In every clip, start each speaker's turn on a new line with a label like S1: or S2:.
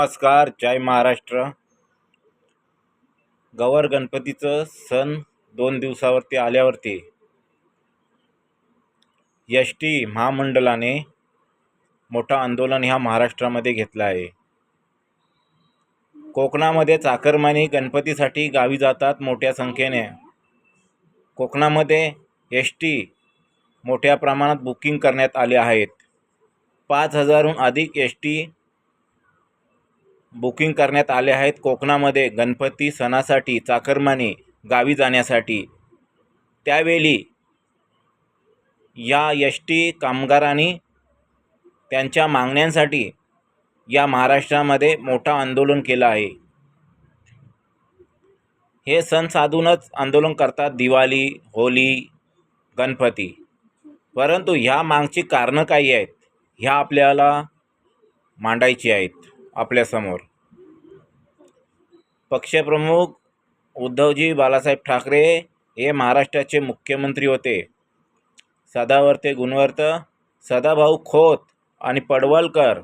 S1: नमस्कार जय महाराष्ट्र. गवर गणपतीचं सण दोन दिवसावरती आल्यावरती एस टी महामंडळाने मोठं आंदोलन ह्या महाराष्ट्रामध्ये घेतलं आहे. कोकणामध्ये चाकरमानी गणपतीसाठी गावी जातात मोठ्या संख्येने. कोकणामध्ये एस टी मोठ्या प्रमाणात बुकिंग करण्यात आले आहेत. पाच हजारहून अधिक एस टी बुकिंग करण्यात आले आहेत. कोकणामध्ये गणपती सणासाठी चाकरमानी गावी जाण्यासाठी. त्यावेळी या यश टी कामगारांनी त्यांच्या मागण्यांसाठी या महाराष्ट्रामध्ये मोठा आंदोलन केलं आहे. हे सण साधूनच आंदोलन करतात दिवाळी होली गणपती. परंतु ह्या मागची कारणं काही आहेत? ह्या आपल्याला मांडायची आहेत. आपल्यासमोर पक्षप्रमुख उद्धवजी बालासाहेब ठाकरे हे महाराष्ट्राचे मुख्यमंत्री होते. सदावर्ते गुणवर्त सदाभाऊ खोत आणि पडवलकर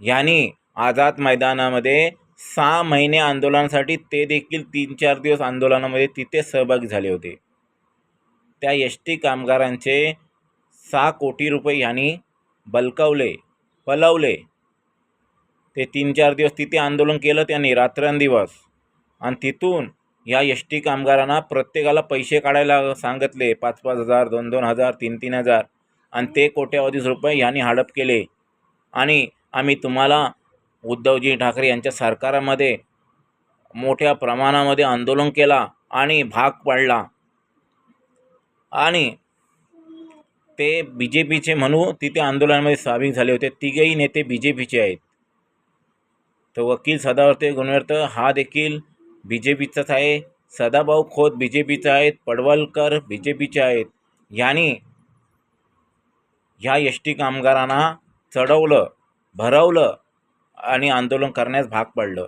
S1: यांनी आझाद मैदानामध्ये सहा महिने आंदोलनासाठी ते देखील तीन चार दिवस आंदोलनामध्ये तिथे सहभागी झाले होते. त्या एस टी कामगारांचे सहा कोटी रुपये यांनी बलकवले पलवले ते तीन चार दिवस तिथे आंदोलन केलं त्यांनी रात्रंदिवस. आणि तिथून या एस टी कामगारांना प्रत्येकाला पैसे काढायला सांगितले पाच पाच हजार दोन दोन हजार तीन तीन हजार. आणि ते कोट्यावधीस रुपये यांनी हडप केले. आणि आम्ही तुम्हाला उद्धवजी ठाकरे यांच्या सरकारामध्ये मोठ्या प्रमाणामध्ये आंदोलन केला आणि भाग पडला. आणि ते बी जे पीचे म्हणू तिथे आंदोलनामध्ये सामील झाले होते. तिघेही नेते बी जे पीचे आहेत. तर वकील सदावर्ते गुणवर्त हा देखील बी जे पीचाच आहे. सदाभाऊ खोत बी जे पीचा आहेत पडवलकर बी जे पीचे आहेत. यांनी ह्या एस टी कामगारांना चढवलं भरवलं आणि आंदोलन करण्यास भाग पडलं.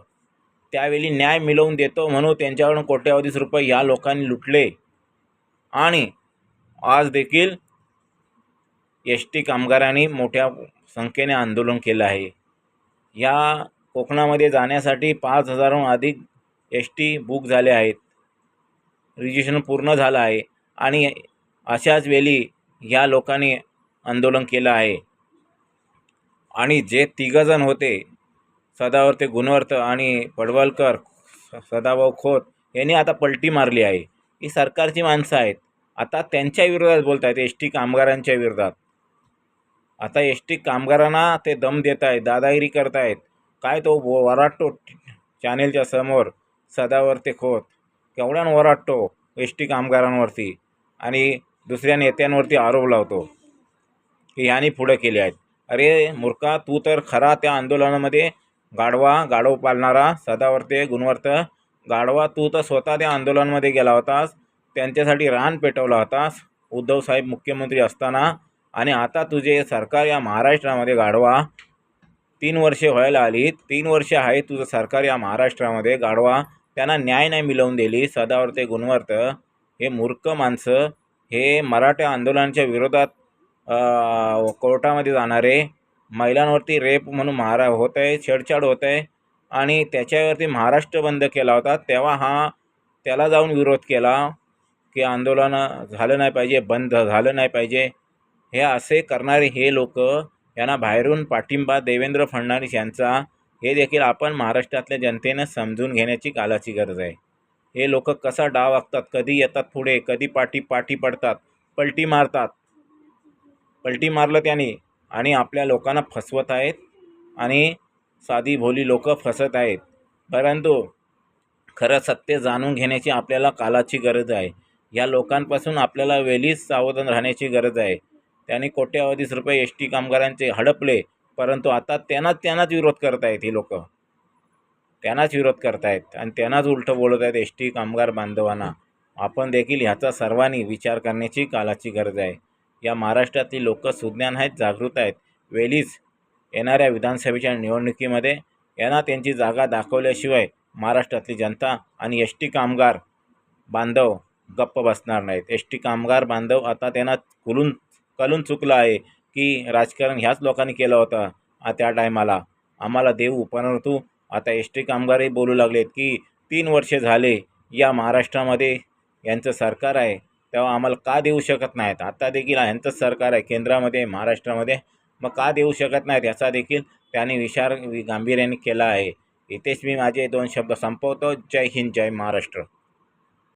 S1: त्यावेळी न्याय मिळवून देतो म्हणून त्यांच्याकडून कोट्यावधीच रुपये या लोकांनी लुटले. आणि आज देखील एस टी कामगारांनी मोठ्या संख्येने आंदोलन केलं आहे. या कोकणामध्ये जाण्यासाठी पाच हजारहून अधिक एस टी बुक झाले आहेत. रजिस्ट्रेशन पूर्ण झालं आहे आणि अशाच वेळी ह्या लोकांनी आंदोलन केलं आहे. आणि जे तिघंजण होते सदावर्ते गुणवर्त आणि पडवलकर सदाभाऊ खोत यांनी आता पलटी मारली आहे. ही सरकारची माणसं आहेत. आता त्यांच्या विरोधात बोलत आहेत एस टी कामगारांच्या विरोधात. आता एस टी कामगारांना ते दम देत आहेत दादागिरी करत आहेत काय तो वराटतो चॅनेलच्या समोर सदावर्ते खोत. केवढ्यानं वराटतो एस टी कामगारांवरती आणि दुसऱ्या नेत्यांवरती आरोप लावतो. की ह्यानी पुढं केले आहेत. अरे मूर्खा तू तर खरा त्या आंदोलनामध्ये गाढवा गाढव पालणारा सदावर्ते गुणवर्त गाढवा तू तर स्वतः त्या आंदोलनामध्ये गेला होतास त्यांच्यासाठी रान पेटवला होतास उद्धवसाहेब मुख्यमंत्री असताना आणि आता तुझे सरकार या महाराष्ट्रामध्ये गाढवा तीन वर्षे व्हायला आली तीन वर्ष आहे तुझं सरकार या महाराष्ट्रामध्ये. गाढवा त्यांना न्याय नाही मिळवून दिली. सदावर्ते गुणवर्त हे मूर्ख माणसं. हे मराठा आंदोलनाच्या विरोधात कोर्टामध्ये जाणारे. महिलांवरती रेप म्हणून महारा होत आहे छेडछाड होत आहे आणि त्याच्यावरती महाराष्ट्र बंद केला होता. तेव्हा हा त्याला जाऊन विरोध केला की आंदोलन झालं नाही पाहिजे बंद झालं नाही पाहिजे. हे असे करणारे हे लोक यांना बाहेरून पाठिंबा देवेंद्र फडणवीस यांचा हे देखील आपण महाराष्ट्रातल्या जनतेनं समजून घेण्याची कालाची गरज आहे. हे लोक कसा डाव वागतात कधी येतात पुढे कधी पाठी पाठी पडतात पलटी मारतात. पलटी मारलं त्यांनी आणि आपल्या लोकांना फसवत आहेत आणि साधी भोली लोक फसत आहेत. परंतु खरं सत्य जाणून घेण्याची आपल्याला कालाची गरज आहे. या लोकांपासून आपल्याला वेळीच सावधान राहण्याची गरज आहे. त्यांनी कोट्यावधीस रुपये एस टी कामगारांचे हडपले परंतु आता त्यांनाच त्यांनाच विरोध करतायत आहेत ही लोक. त्यांनाच विरोध करतायत आणि त्यांनाच उलटं बोलत आहेत एस टी कामगार बांधवांना. आपण देखील ह्याचा सर्वांनी विचार करण्याची कालाची गरज आहे. या महाराष्ट्रातली लोक सुज्ञान आहेत जागृत आहेत. वेलीच येणाऱ्या विधानसभेच्या निवडणुकीमध्ये यांना त्यांची जागा दाखवल्याशिवाय महाराष्ट्रातली जनता आणि एस टी कामगार बांधव गप्प बसणार नाहीत. एस टी कामगार बांधव आता त्यांना कुलून कलून चुकलं आहे की राजकारण ह्याच लोकांनी केलं होतं त्या टायमाला. आम्हाला देऊ परंतु आता एस टी कामगारही बोलू लागलेत की तीन वर्षे झाले या महाराष्ट्रामध्ये यांचं सरकार आहे तेव्हा आम्हाला का देऊ शकत नाहीत? आत्ता देखील यांचंच सरकार आहे केंद्रामध्ये महाराष्ट्रामध्ये. मग का देऊ शकत नाहीत? याचा देखील त्यांनी विचार गांभीर्याने केला आहे. इथेच मी माझे दोन शब्द संपवतो. जय हिंद जय महाराष्ट्र.